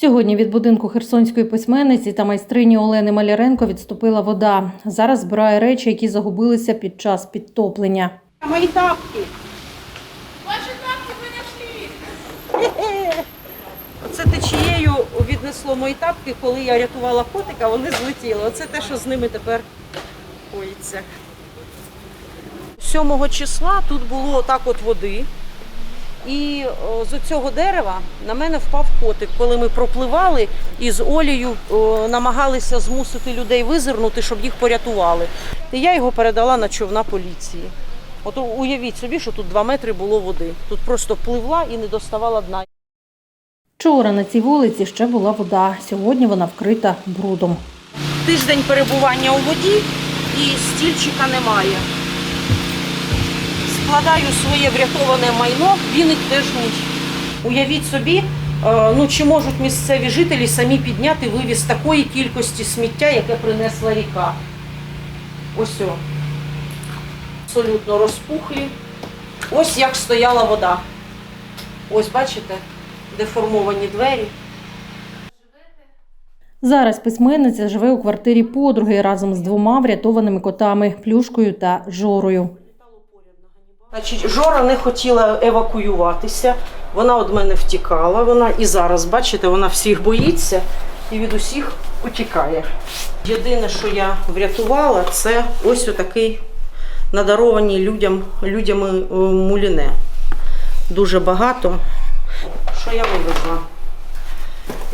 Сьогодні від будинку херсонської письменниці та майстрині Олени Маляренко відступила вода. Зараз збирає речі, які загубилися під час підтоплення. Мої тапки. Ваши тапки вы нашли! Оце течією віднесло мої тапки, коли я рятувала котика, вони злетіли. Оце те, що з ними тепер коїться. 7 числа тут було отак от води. І о, з цього дерева на мене впав котик, коли ми пропливали і з Олею намагалися змусити людей визирнути, щоб їх порятували. І я його передала на човна поліції. От уявіть собі, що тут 2 метри було води. Тут просто пливла і не доставала дна. Вчора на цій вулиці ще була вода. Сьогодні вона вкрита брудом. Тиждень перебування у воді і стільчика немає. Складаю своє врятоване майно, віник теж ніч. Уявіть собі, е, ну чи можуть місцеві жителі самі підняти вивіз такої кількості сміття, яке принесла ріка. Ось о. Абсолютно розпухлі. Ось як стояла вода. Ось бачите, деформовані двері. Зараз письменниця живе у квартирі подруги разом з двома врятованими котами Плюшкою та Жорою. Значить, Жора не хотіла евакуюватися. Вона від мене втікала. Вона і зараз, бачите, вона всіх боїться і від усіх утікає. Єдине, що я врятувала, це ось отакий надаровані людям, людями е, муліне. Дуже багато. Що я вивезла?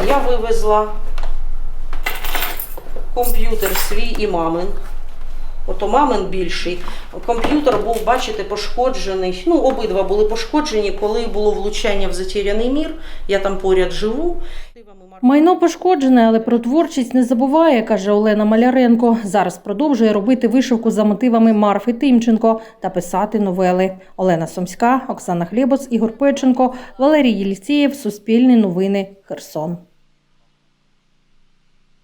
Я вивезла комп'ютер свій і мамин. Ото мамин більший. Комп'ютер був, бачите, пошкоджений. Ну, обидва були пошкоджені, коли було влучання в затеряний мір. Я там поряд живу. Майно пошкоджене, але про творчість не забуває, каже Олена Маляренко. Зараз продовжує робити вишивку за мотивами Марфи Тимченко та писати новели. Олена Сомська, Оксана Хлєбос, Ігор Печенко, Валерій Єлісєєв, Суспільне новини, Херсон.